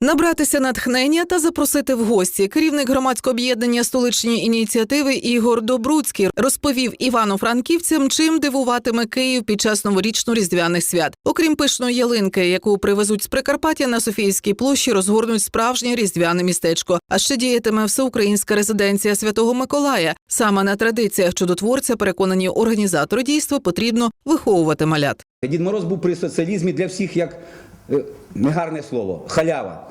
Набратися натхнення та запросити в гості. Керівник громадського об'єднання столичні ініціативи Ігор Добруцький розповів івано-франківцям, чим дивуватиме Київ під час новорічно-різдвяних свят. Окрім пишної ялинки, яку привезуть з Прикарпаття на Софійській площі, розгорнуть справжнє різдвяне містечко. А ще діятиме всеукраїнська резиденція Святого Миколая. Саме на традиціях чудотворця переконані організатори дійства потрібно виховувати малят. Дід Мороз був при соціалізмі для всіх як негарне слово, халява.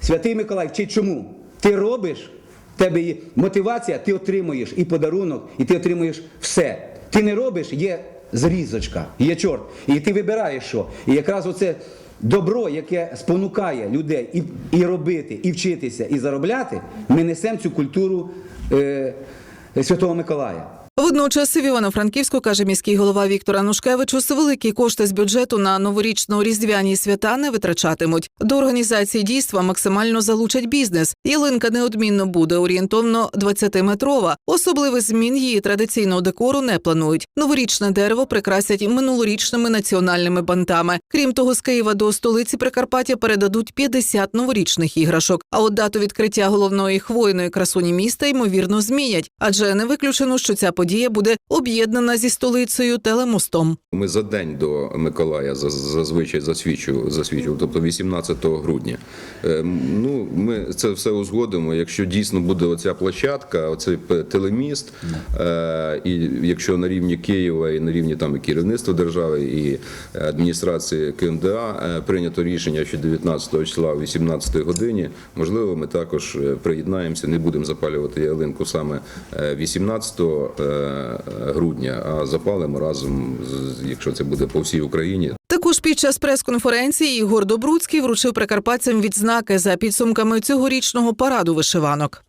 Святий Миколай вчить чому? Ти робиш, в тебе є мотивація, ти отримуєш і подарунок, і ти отримуєш все. Ти не робиш, є зрізочка, є чорт. І ти вибираєш що. І якраз оце добро, яке спонукає людей і, і робити, і вчитися, і заробляти, ми несемо цю культуру е, Святого Миколая. Водночас в Івано-Франківську каже міський голова Віктор Анушкевичус, великі кошти з бюджету на новорічно-різдвяні свята не витрачатимуть. До організації дійства максимально залучать бізнес. Ялинка неодмінно буде орієнтовно 20-метрова. Особливих змін її традиційного декору не планують. Новорічне дерево прикрасять минулорічними національними бантами. Крім того, з Києва до столиці Прикарпаття передадуть 50 новорічних іграшок. А от дату відкриття головної хвойної красуні міста ймовірно змінять, адже не виключено, що ця подія буде об'єднана зі столицею телемостом. Ми за день до Миколая за- зазвичай засвідчу, засвідчував, тобто 18 грудня. Е, Ну, ми це все узгодимо. Якщо дійсно буде оця площадка, оцей телеміст, е, і якщо на рівні Києва і на рівні там і керівництва держави і адміністрації КМДА е, прийнято рішення, що 19 числа о 18 годині, можливо, ми також е, приєднаємося, не будемо запалювати ялинку саме е, 18 е, грудня, а запалимо разом, якщо це буде по всій Україні, Також під час прес-конференції Ігор Добруцький вручив прикарпатцям відзнаки за підсумками цьогорічного параду вишиванок.